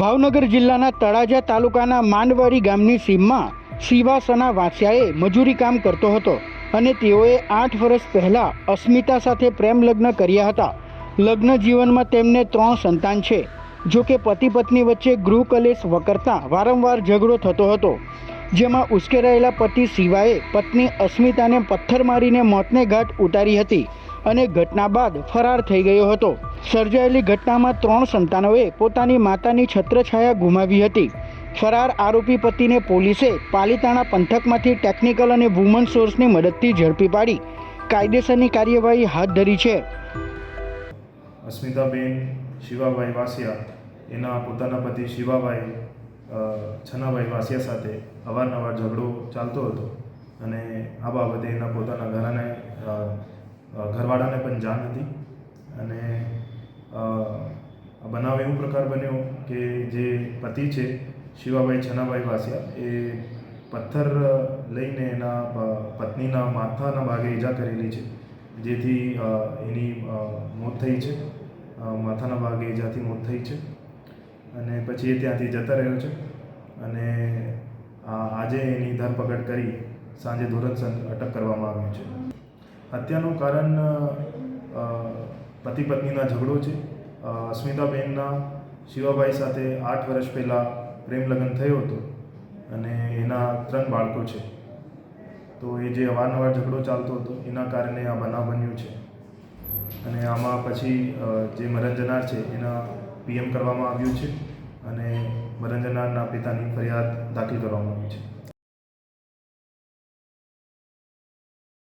ભાવનગર જિલ્લાના તળાજા તાલુકાના માંડવાડી ગામની સીમમાં શિવાસના વાંસિયાએ મજૂરી કામ કરતો હતો અને તેઓએ આઠ વર્ષ પહેલાં અસ્મિતા સાથે પ્રેમ લગ્ન કર્યા હતા. લગ્ન જીવનમાં તેમને ત્રણ સંતાન છે. જો કે પતિ પત્ની વચ્ચે ગૃહ કલેશ વકરતા વારંવાર ઝઘડો થતો હતો. જેમાં ઉશ્કેરાયેલા પતિ શિવાએ પત્ની અસ્મિતાને પથ્થર મારીને મોતને ઘાટ ઉતારી હતી અને ઘટના બાદ ફરાર થઈ ગયો હતો. સર્જાયેલી ઘટનામાં ત્રણ સંતાનોએ પોતાની માતાની છત્રછાયા ગુમાવી હતી. ફરાર આરોપી પતિને પોલીસે પાલીતાણા પંથકમાંથી ટેકનિકલ અને વુમન સોર્સની મદદથી ઝડપી પાડી. કાયદેસરની કાર્યવાહી હાથ ધરી છે. અસ્મિતાબેન શિવાભાઈ વાસિયા, એના પોતાના પતિ શિવાભાઈ છનાભાઈ વાસિયા સાથે અવારનવાર ઝઘડો ચાલતો હતો અને આ બાબતે એના પોતાના ઘરાને ઘરવાળાને પણ જાણ હતી અને બનાવ એવું પ્રકાર બન્યો કે જે પતિ છે, શિવાભાઈ છનાભાઈ વાસિયા, એ પથ્થર લઈને એના પત્નીના માથાના ભાગે ઈજા કરેલી છે, જેથી એની મોત થઈ છે માથાના ભાગે ઈજાથી મોત થઈ છે, અને પછી એ ત્યાંથી જતા રહ્યો છે, અને આજે એની ધરપકડ કરી સાંજે ધોરણસર અટક કરવામાં આવ્યું છે. હત્યાનું કારણ પતિ પત્નીના ઝઘડો છે અસ્મિતાબેનના શિવાભાઈ સાથે આઠ વર્ષ પહેલાં પ્રેમ લગ્ન થયો હતો અને એના ત્રણ બાળકો છે. તો એ જે અવારનવાર ઝઘડો ચાલતો હતો, એના કારણે આ બનાવ બન્યું છે. અને આમાં પછી જે મરંજનાર છે, એના પીએમ કરવામાં આવ્યું છે અને મરંજનારના પિતાની ફરિયાદ દાખલ કરવામાં આવી છે.